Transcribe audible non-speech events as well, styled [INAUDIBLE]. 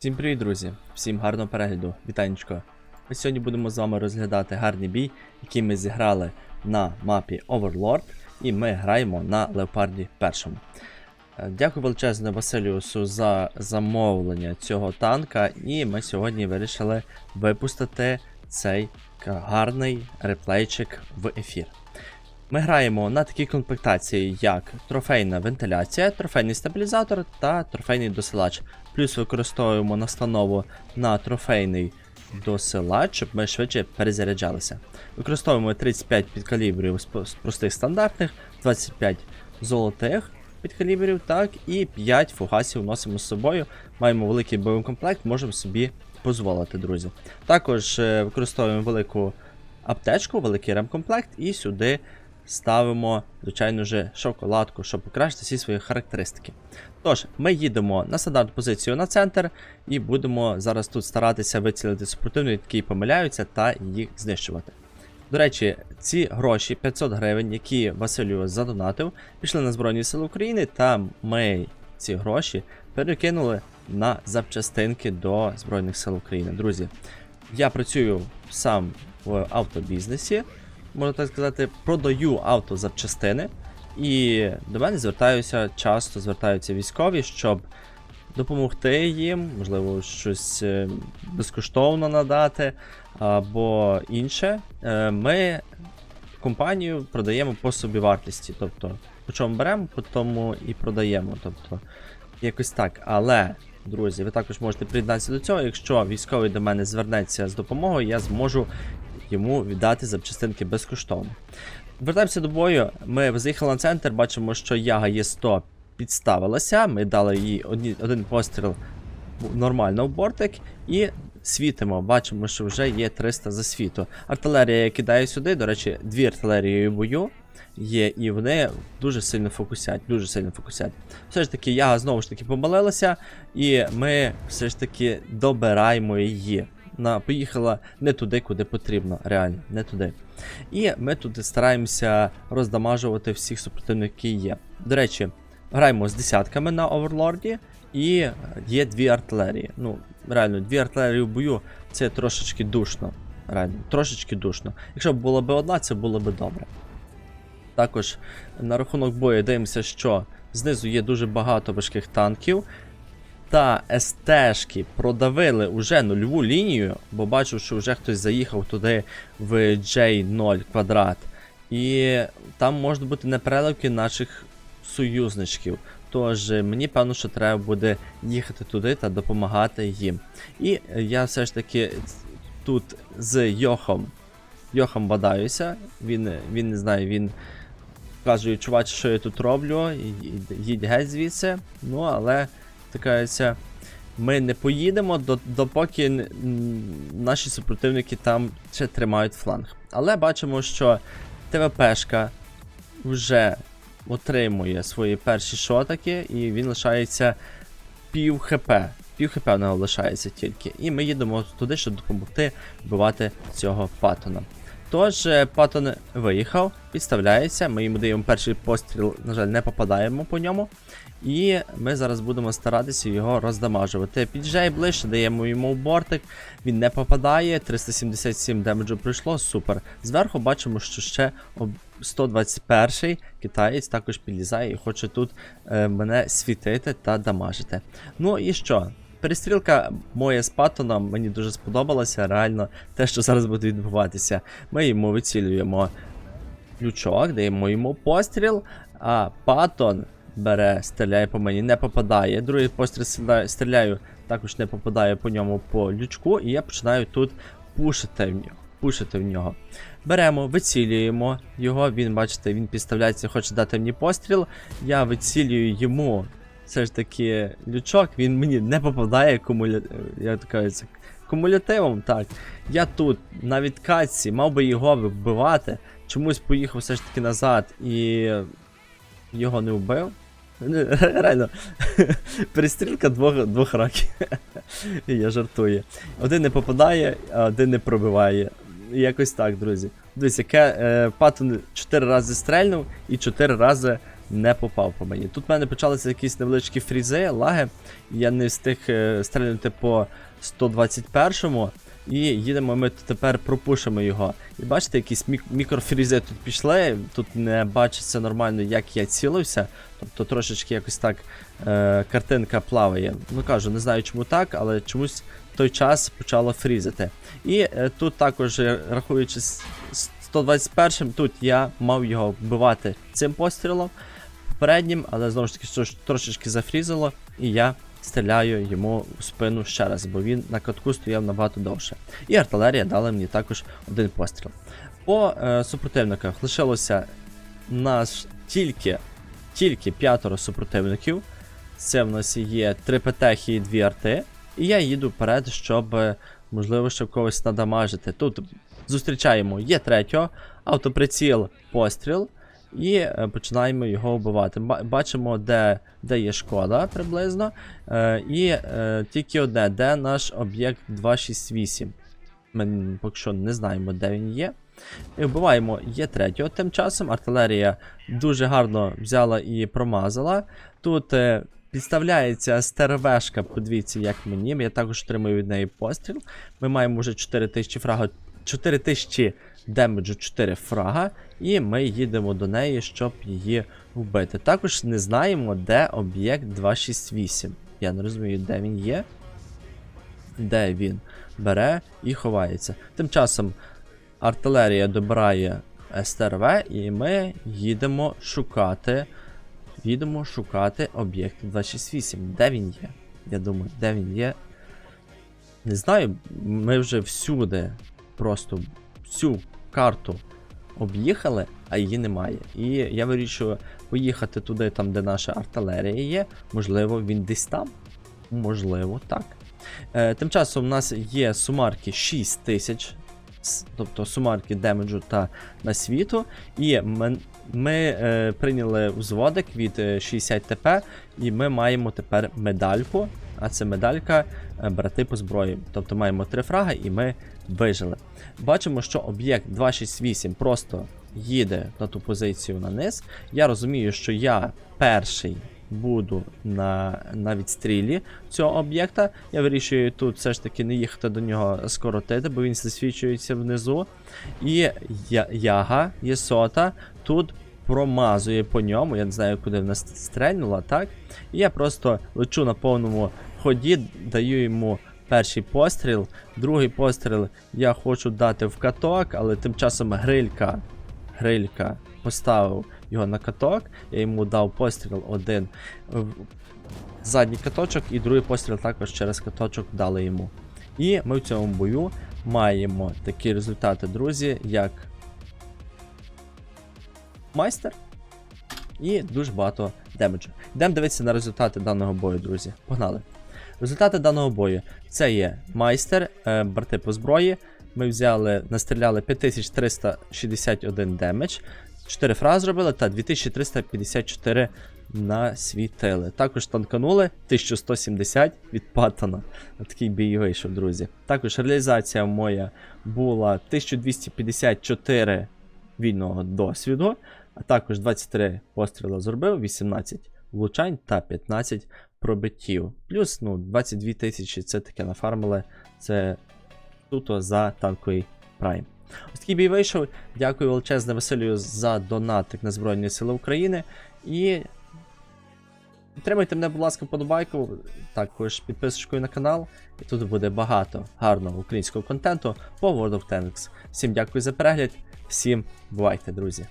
Всім привіт, друзі! Всім гарного перегляду, вітанечко. Ми сьогодні будемо з вами розглядати гарний бій, який ми зіграли на мапі Overlord, і ми граємо на Леопарді першому. Е, Дякую величезне Василіусу за замовлення цього танка, і ми сьогодні вирішили випустити цей гарний реплейчик в ефір. Ми граємо на такій комплектації, як трофейна вентиляція, трофейний стабілізатор та трофейний досилач. Плюс використовуємо настанову на трофейний досилач, щоб ми швидше перезаряджалися. Використовуємо 35 підкалібрів з простих стандартних, 25 золотих підкалібрів, так, і 5 фугасів носимо з собою. Маємо великий боєкомплект, можемо собі дозволити, друзі. Також е, використовуємо велику аптечку, великий ремкомплект, і сюди ставимо, звичайно ж, шоколадку, щоб покращити всі свої характеристики. Тож, ми їдемо на стандартну позицію на центр і будемо зараз тут старатися вицілити супротивників, які помиляються, та їх знищувати. До речі, ці гроші 500 гривень, які Василю задонатив, пішли на Збройні Сили України, та ми ці гроші перекинули на запчастинки до Збройних сил України. Друзі, я працюю сам в автобізнесі, можна так сказати, продаю автозапчастини. І до мене звертаються, часто звертаються військові, щоб допомогти їм, можливо, щось е, безкоштовно надати або інше. Е, Ми компанію продаємо по собівартості. Тобто, по чому беремо, по тому і продаємо. Тобто, якось так. Але, друзі, ви також можете приєднатися до цього. Якщо військовий до мене звернеться з допомогою, я зможу йому віддати запчастинки безкоштовно. Вертаємося до бою. Ми заїхали на центр, бачимо, що яга Є100 підставилася. Ми дали їй одні, один постріл нормально в бортик і світимо. Бачимо, що вже є 300 засвіту. Артилерія я кидаю сюди. До речі, дві артилерії в бою є, і вони дуже сильно фокусять. Дуже сильно фокусять. Все ж таки, яга знову ж таки помилилася, і ми все ж таки добираємо її. Вона поїхала не туди, куди потрібно, реально, не туди. І ми тут стараємося роздамажувати всіх супротивників, які є. До речі, граємо з десятками на оверлорді, і є дві артилерії. Ну, реально, дві артилерії в бою це трошечки душно. Реально, трошечки душно. Якщо б була б одна, це було б добре. Також на рахунок бою дивимося, що знизу є дуже багато важких танків. Та СТшки продавили уже нульову лінію, бо бачу, що вже хтось заїхав туди в J0 квадрат. І там можуть бути непереливки наших союзничків. Тож е, мені певно, що треба буде їхати туди та допомагати їм. І е, я все ж таки тут з Йохом. Йохом бадаюся. Він, е, він не знає, він каже, чувач, що я тут роблю, їдь геть звідси. Ну, але така ми не поїдемо, допоки наші супротивники там ще тримають фланг. Але бачимо, що ТВПшка вже отримує свої перші шотаки, і він лишається пів хп. Пів хп в нього лишається тільки. І ми їдемо туди, щоб допомогти вбивати цього патона. Тож, е, Паттон виїхав, підставляється, ми йому даємо перший постріл, на жаль, не попадаємо по ньому. І ми зараз будемо старатися його роздамажувати. Під'їжджає ближче, даємо йому бортик, він не попадає, 377 демеджу прийшло, супер. Зверху бачимо, що ще 121-й китаєць також підлізає і хоче тут е, мене світити та дамажити. Ну і що? Перестрілка моя з Паттоном мені дуже сподобалася. Реально, те, що зараз буде відбуватися. Ми йому вицілюємо лючок, даємо йому постріл, а Паттон бере, стріляє по мені, не попадає. Другий постріл стріляю, також не попадає по ньому по лючку, і я починаю тут пушити в нього. Пушити в нього. Беремо, вицілюємо його. Він, бачите, він підставляється, хоче дати мені постріл. Я вицілюю йому все ж таки лючок, він мені не попадає кумуля... як то кажеться, кумулятивом. Так. Я тут на відкатці мав би його вбивати. Чомусь поїхав все ж таки назад і його не вбив. [LAUGHS] Реально, [LAUGHS] перестрілка двох, двох раків. [LAUGHS] Я жартую. Один не попадає, а один не пробиває. Якось так, друзі. Дивись, яке е, Паттон 4 рази стрельнув і 4 рази не попав по мені. Тут в мене почалися якісь невеличкі фрізи, лаги. Я не встиг е, стрільнути по 121-му. І їдемо ми тепер пропушимо його. І бачите, якісь мік- мікрофрізи тут пішли. Тут не бачиться нормально, як я цілився. Тобто трошечки якось так е, картинка плаває. Ну кажу, не знаю чому так, але чомусь в той час почало фрізити. І е, тут також, е, рахуючи 121-м, тут я мав його вбивати цим пострілом попереднім, але знову ж таки трошечки зафрізило, і я стріляю йому у спину ще раз, бо він на катку стояв набагато довше. І артилерія дала мені також один постріл. По е, супротивниках лишилося нас тільки, тільки п'ятеро супротивників. Це в нас є три петехи і дві арти. І я їду вперед, щоб, е, можливо, ще когось надамажити. Тут зустрічаємо є третього, автоприціл, постріл. І е, починаємо його вбивати. Бачимо, де, де є шкода приблизно. Е, і е, тільки одне, де наш об'єкт 268. Ми поки що не знаємо, де він є. І вбиваємо є третього. Тим часом артилерія дуже гарно взяла і промазала. Тут е, підставляється стервешка, подивіться, як мені. Я також отримую від неї постріл. Ми маємо вже 4000 фрага. 4000 демеджу 4 фрага, і ми їдемо до неї, щоб її вбити. Також не знаємо, де об'єкт 268. Я не розумію, де він є, де він бере і ховається. Тим часом артилерія добирає СТРВ, і ми їдемо шукати. Їдемо шукати об'єкт 268. Де він є? Я думаю, де він є. Не знаю, ми вже всюди, просто всю карту об'їхали, а її немає. І я вирішую поїхати туди, там, де наша артилерія є. Можливо, він десь там. Можливо, так. Е, тим часом у нас є сумарки 6 тисяч, тобто сумарки демеджу та на світу. І ми, ми е, прийняли взводик від е, 60 ТП, і ми маємо тепер медальку. А це медалька е, брати по зброї. Тобто маємо три фраги і ми вижили. Бачимо, що об'єкт 268 просто їде на ту позицію на низ. Я розумію, що я перший буду на, на відстрілі цього об'єкта. Я вирішую тут все ж таки не їхати до нього скоротити, бо він засвічується внизу. І я, яга, єсота тут промазує по ньому. Я не знаю, куди вона стрельнула, так? І я просто лечу на повному ході, даю йому перший постріл. Другий постріл я хочу дати в каток, але тим часом грилька, грилька поставив його на каток. Я йому дав постріл один в задній каточок, і другий постріл також через каточок дали йому. І ми в цьому бою маємо такі результати, друзі, як майстер і дуже багато демеджу. Йдемо дивитися на результати даного бою, друзі. Погнали. Результати даного бою це є майстер, е, брати по зброї. Ми взяли, настріляли 5361 демедж, 4 фрази зробили та 2354 насвітили. Також танканули 1170 від Паттона. Такий бій вийшов, друзі. Також реалізація моя була 1254 вільного досвіду, а також 23 постріли зробив, 18 влучань та 15 пробиттів. Плюс ну, 22 тисячі це таке нафармили. Це суто за танковий прайм. Ось такий бій вийшов. Дякую величезне Василію за донатик на Збройні Сили України. І підтримайте мене, будь ласка, подобайку, також підписочкою на канал. І тут буде багато гарного українського контенту по World of Tanks. Всім дякую за перегляд, всім бувайте, друзі!